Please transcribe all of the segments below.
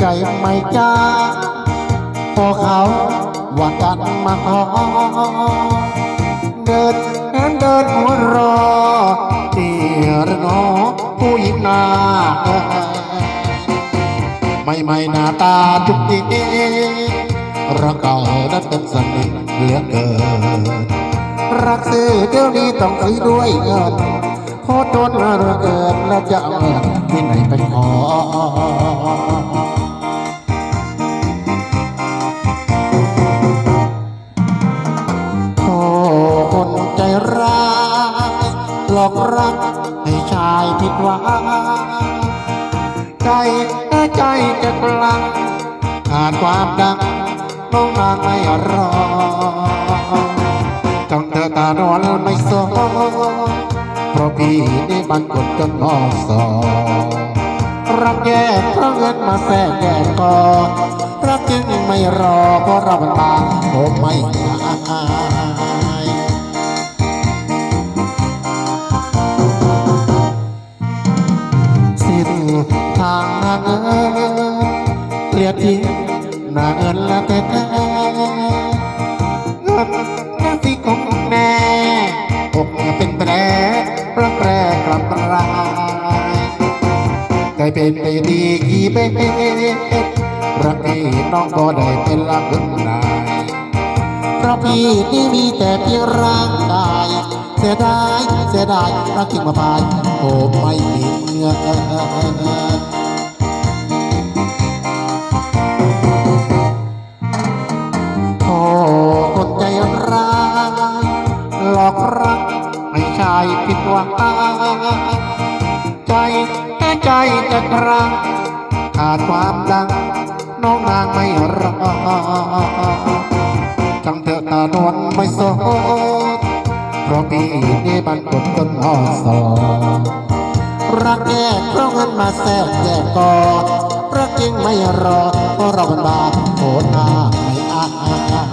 ใจไม่จ้าพอเขาว่ากันมาขอเดินแดินเดินหัวรอเตียรนอผู้หญิงหน้าไม่ไม่หน้าตาจุกจิกรักเก่านั้นเป็นสนิทเหลือเกินรักซื้อเดี๋ยวนี้ต้องซื้อด้วยเงินโคตรนระเกิดและจะเงินที่ไหนไปขอ อกรักให้ชายผิดหวังใจใจจะกลังขาดความดังน้องนางไม่รอจ้องเธอตานอนไม่สอเพราะพี่นี่มันกดจนงอสอรักแย่เพราะเงินมาแทรกแย่ก่อนรักจึงไม่รอเพราะเรามันมาผมไม่อา สิ้นทางนาเงินเกลียดทิ้งน้าเงินละแต่แต่เงินนาที่ของแม่อกเป็นแผลพระแปรกลับรายกลายเป็นไปดีกี่เบ็ดรักพี่น้องก็ได้เป็นลักคุณนายเพราะพี่นี่มีแต่เพียงร่างกายเสียดาย เสียดายรักจริงมาพายโอ้ไม่มีเงื่อนโอ้คนใจร้ายหลอกรักให้ชายผิดหวังใจแค่ใจจะครั้งขาดความดัง น้องนางไม่รอจังเถอะตานวลไม่โสด เพราะพี่นี่มันกดจนอ่อสอรักแย่เพราะเงินมาแทรกแย่กอดรักจริงไม่รอเพราะเรามันบาปโหดหน้าไม่อาย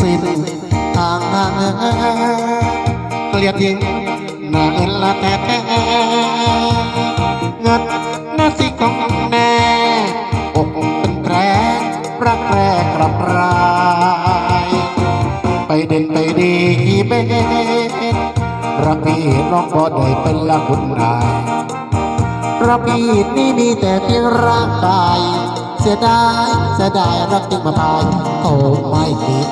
สิ้นทางหน้าเกลียดยิงหน้าเงินละแท้ รักแรกกลับรายไปเด่นไปดีเบ็ดรักพี่น้องก็ได้เป็นละคุณนายรักพี่นี่มีแต่เพียงร่างกาย เสียดายเสียดายรักจริงมาพายโอ้ไม่ติด